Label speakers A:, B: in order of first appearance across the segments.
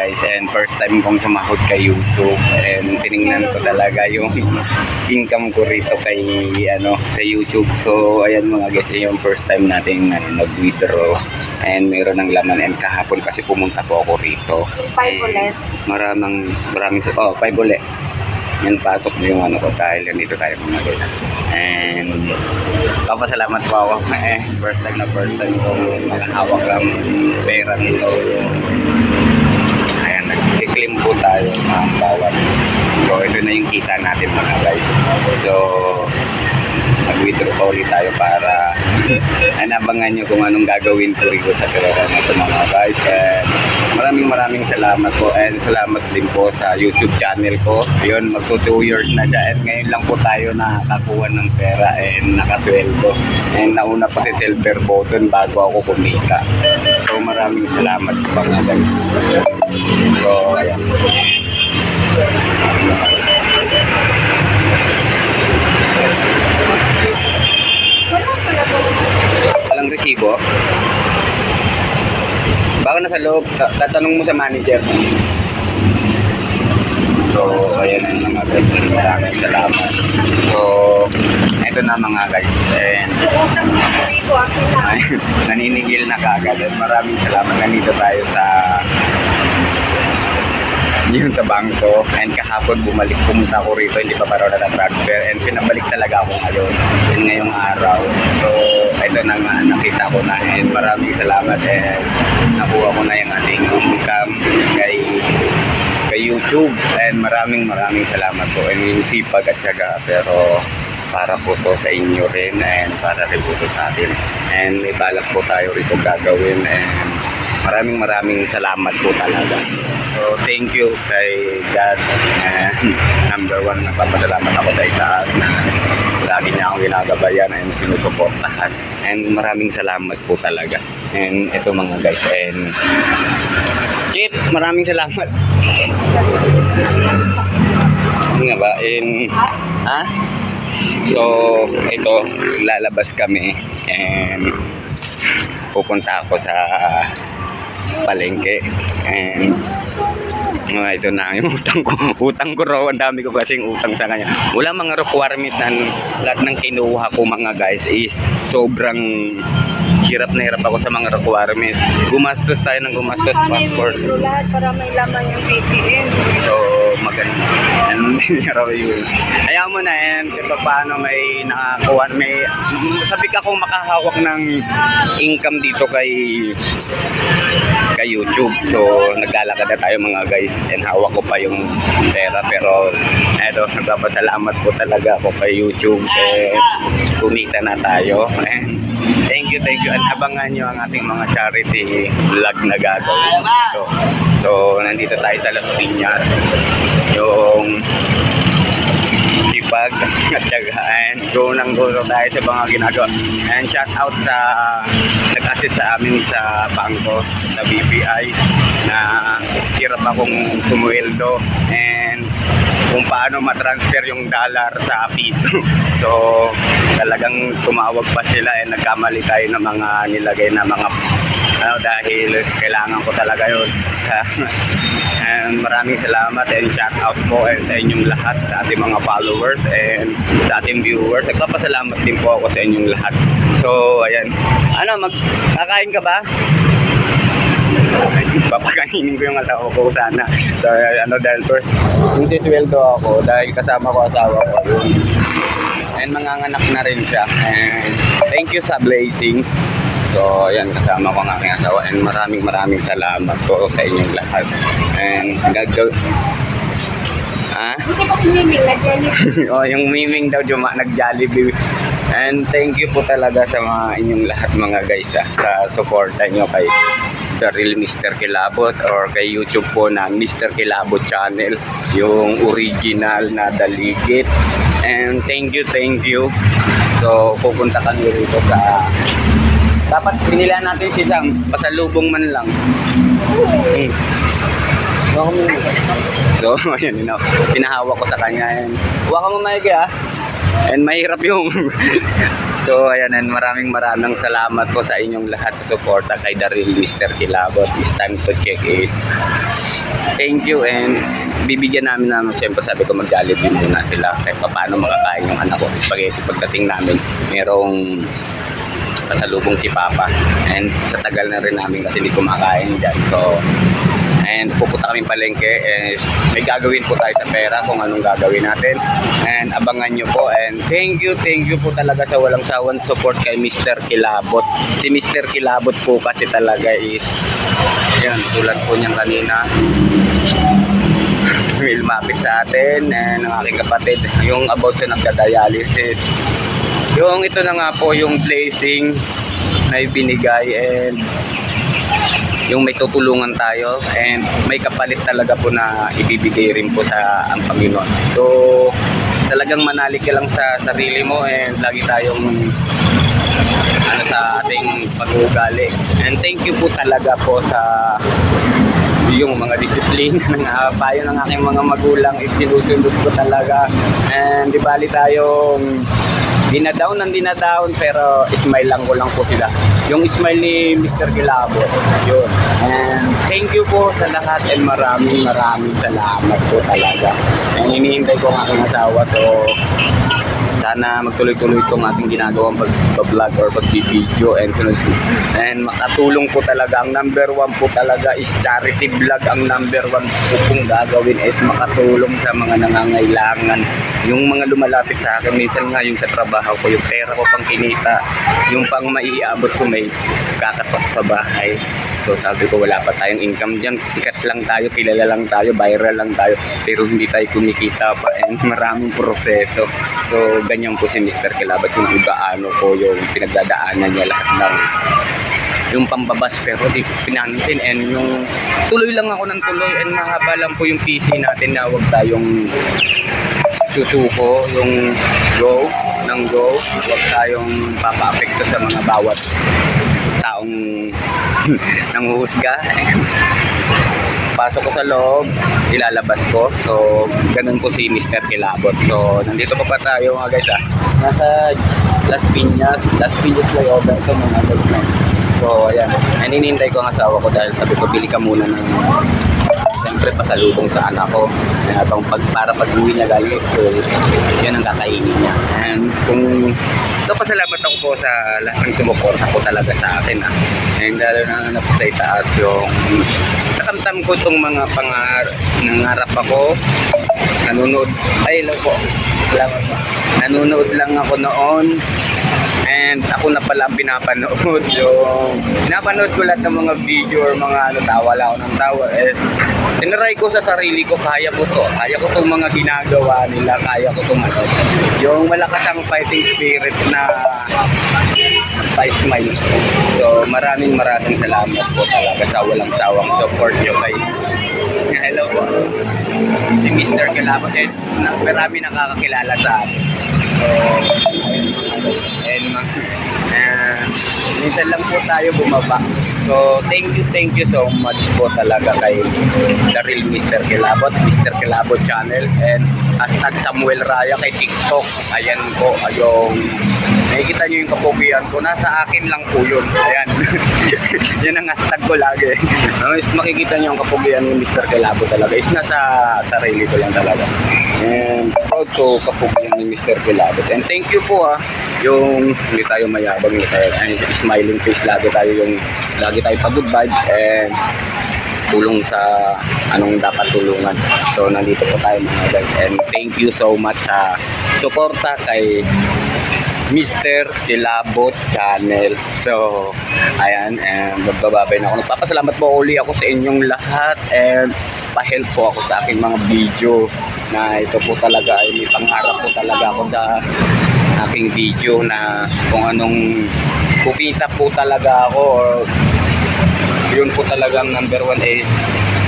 A: guys and first time kong sumahod kay YouTube. And tiningnan ko talaga yung income ko rito kay ano kay YouTube. So ayan mga guys yung first time natin ano, nag-withdraw. And meron ng laman. And kahapon kasi pumunta po ako rito.
B: Five
A: And
B: ulit.
A: maraming maraming oh five ulit. Yan pasok na yung ano ko dahil nandito tayo mga guys. And papasalamat po ako. Eh first time na first time kong nakahawak ng pera nito nag-claim po tayo mga bawat so ito na yung kita natin mga guys. So nag-withdraw pa ulit tayo para anabangan nyo kung anong gagawin ko rito sa pera na ito mga guys. And maraming maraming salamat po. And salamat din po sa YouTube channel ko. Yun magto 2 years na siya. And ngayon lang po tayo nakakuha ng pera and nakasweldo. And nauna pa si silver button bago ako kumita. So maraming salamat po mga guys. So ayan
B: Wala talaga.
A: Walang resibo baka nasa loob Ta- tatanong mo sa manager. So ayan ang mga guys. Maraming salamat. So eto na mga guys. And
B: Utang na ako rito. Akin na.
A: ay, naninigil na kagad at maraming salamat. Nandito tayo sa yun sa bangko. And kahapon bumalik pumunta ako rito. Hindi pa pa raw na-transfer. And pinabalik talaga ako ngayon. And ngayong araw. So ito na nga nakita ko na. And maraming salamat. And nakuha ko na yung ating income kay kay YouTube. And maraming maraming salamat po. And yung sipag at syaga. Pero para po to sa inyo rin and para rin po to sa atin. And may po tayo rito gagawin. And maraming maraming salamat po talaga so thank you kay God and number one nagpapasalamat ako sa itaas na lagi niya akong ginagabayan and sinusuportahan and maraming salamat po talaga and ito mga guys and Chip, maraming salamat. Ano nga ba? In, ha? So, ito, lalabas kami and pupunta ako sa palengke and mga ito na yung utang ko. Utang ko raw. Ang dami ko kasing utang sa kanya. Wala mga requirements na lahat ng kinuha ko mga guys is sobrang hirap na hirap ako sa mga requirements. Gumastos tayo ng gumastos passport.
B: lahat para may laman yung PCN.
A: So, maganda. And raw yun. Ayaw mo na and kung paano may nakakuha, may, sabi ka kung makahawak ng income dito kay kay YouTube. So, naglalakad na tayo mga guys and hawak ko pa yung pera pero eto, nagpapasalamat po talaga ako kay YouTube eh, kumita na tayo. And thank you, thank you. At abangan nyo ang ating mga charity vlog na gagawin dito. So, nandito tayo sa Las Piñas. Yung sipag at tsagaan. Go nang go tayo sa mga ginagawa. And shout out sa nag-assist sa amin sa bangko, sa BPI na hirap akong sumuweldo and kung paano matransfer yung dollar sa piso. So, talagang tumawag pa sila and nagkamali tayo ng mga nilagay na mga ano, dahil kailangan ko talaga yun. and maraming salamat and shout out po and sa inyong lahat, sa ating mga followers and sa ating viewers. Nagpapasalamat din po ako sa inyong lahat. So, ayan. Ano, mag kakain ka ba? Papakainin ko yung asawa ko sana. So, ano, dahil first, yung sisweldo ako, dahil kasama ko asawa ko. Yun. And manganganak na rin siya. And thank you sa blessing. So, ayan, kasama ko ang aking asawa. And maraming maraming salamat po sa inyong lahat. And gagaw... Ha?
B: Kasi pa si Miming,
A: oh, yung miming daw juma nag-Jollibee. And thank you po talaga sa mga inyong lahat mga guys ah, sa suporta nyo kay The Real Mr. Kilabot or kay YouTube po na Mr. Kilabot channel, yung original na daligit. And thank you, thank you. So, pupunta kami rito sa dapat pinila natin si Sam, pasalubong man lang. Hmm. So, ayun, you know, pinahawak ko sa kanya. Huwag ka mo maigi ah. And mahirap yung... so, ayan, and maraming maraming salamat po sa inyong lahat sa suporta kay Real Mr. Kilabot. It's time to check is thank you and bibigyan namin namin siyempre sabi ko mag-jollibee muna sila kahit pa paano makakain yung anak ko spaghetti pagdating namin merong pasalubong si Papa and sa tagal na rin namin kasi hindi kumakain dyan so and pupunta kami palengke and may gagawin po tayo sa pera kung anong gagawin natin and abangan nyo po and thank you thank you po talaga sa walang sawan support kay Mr. Kilabot si Mr. Kilabot po kasi talaga is yan tulad po niyan kanina may lumapit sa atin and ang aking kapatid yung about sa nagka-dialysis yung ito na nga po yung blessing na ibinigay and yung may tutulungan tayo and may kapalit talaga po na ibibigay rin po sa ang Panginoon. So talagang manalig ka lang sa sarili mo and lagi tayong ano sa ating pag-uugali. And thank you po talaga po sa yung mga disiplina ng uh, payo ng aking mga magulang is sinusunod ko talaga. And di bali tayong dinadown ng dinadown pero smile lang ko lang po sila. Yung smile ni Mr. Gilabo, yun. And thank you po sa lahat and maraming maraming salamat po talaga. And hinihintay ko ang aking asawa so sana magtuloy-tuloy itong ating ginagawang pag-vlog or pag-video and sunod and makatulong po talaga. Ang number one po talaga is charity vlog. Ang number one po pong gagawin is makatulong sa mga nangangailangan. Yung mga lumalapit sa akin minsan nga yung sa trabaho ko yung pera ko pang kinita yung pang maiabot ko may kakatok sa bahay So sabi ko wala pa tayong income dyan. Sikat lang tayo, kilala lang tayo, viral lang tayo. Pero hindi tayo kumikita pa and maraming proseso. So ganyan po si Mr. Kilabat kung gaano po yung pinagdadaanan niya lahat ng yung pambabas pero di ko pinansin and yung tuloy lang ako ng tuloy and mahaba lang po yung PC natin na huwag tayong susuko yung go ng go huwag tayong papaapekto sa mga bawat taong nanguhusga. Pasok ko sa loob ilalabas ko. So ganun po si Mr. Kilabot. So nandito pa pa tayo mga guys ah. Nasa Las Piñas. Las Piñas flyover ito mga guys so ayan. And inintay ko ang asawa ko dahil sabi ko bili ka muna ng siyempre pasalubong sa anak ko. Na habang pag, para pag uwi niya galing school yun ang kakainin niya. And kung so pasalamat ako po sa lahat ng sumuporta ko talaga sa akin ah. and lalo na na po sa itaas yung nakamtam ko itong mga pangar nangarap ako. Nanonood ay hello po. Salamat po. Nanonood lang ako noon And ako na pala ang pinapanood. Yung pinapanood ko lahat ng mga video or mga ano tawa lang ako ng tawa is tinaray ko sa sarili ko kaya ko to. Kaya ko tong mga ginagawa nila kaya ko tong ano. Yung malakas ang fighting spirit na fight smile so maraming maraming salamat po talaga sa walang sawang support nyo kay hello po. Si Mr. Kilabot and na, marami nakakakilala sa akin. So and minsan lang po tayo bumaba. So, thank you, thank you so much po talaga kay The Real Mr. Kilabot, Mr. Kilabot channel, and hashtag Samuel Raya kay TikTok. Ayan po, yung nakikita nyo yung kapugian ko. Nasa akin lang po yun. Ayan. yun ang hashtag ko lagi. Is makikita nyo yung kapugian ni Mr. Kilabot talaga. Is nasa sarili ko lang talaga. And proud ko kapugian ni Mr. Kilabot. And thank you po ah yung hindi tayo mayabang hindi tayo ay, smiling face lagi tayo yung lagi tayo pa good vibes and tulong sa anong dapat tulungan so nandito po tayo mga guys and thank you so much sa suporta kay Mr. Kilabot Channel. So, ayan, and magbababay na ako. Nagpapasalamat po uli ako sa inyong lahat and pa-help po ako sa aking mga video na ito po talaga ay may pangarap po talaga ako sa aking video na kung anong kukita po talaga ako or yun po talagang number one is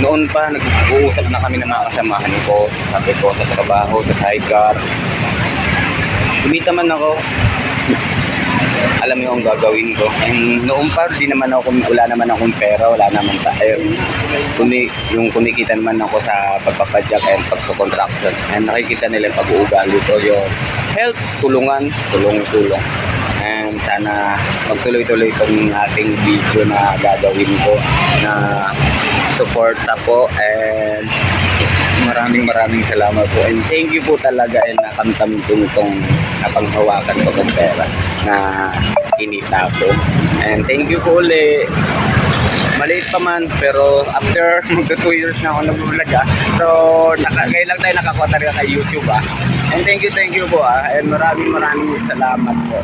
A: noon pa nag-uusap na kami ng mga kasamahan ko. Sabi ko sa trabaho sa sidecar. Kumita man ako alam mo yung gagawin ko. And noon pa di naman ako wala naman akong pera wala naman tayo. Kumi, yung kumikita naman ako sa pagpapadyak and pagsucontraction and nakikita nila yung pag-uugali ko yung help tulungan tulong-tulong. And sana magtuloy-tuloy itong ating video na gagawin ko na suporta po and maraming maraming salamat po. And thank you po talaga and nakamtam kong itong napanghawakan ko ng pera na kinita ko. And thank you po ulit maliit pa man pero after magto 2 years na ako nag-vlog ah. so naka, ngayon lang tayo nakakuha talaga kay YouTube ah. And thank you thank you po ah. And maraming maraming salamat po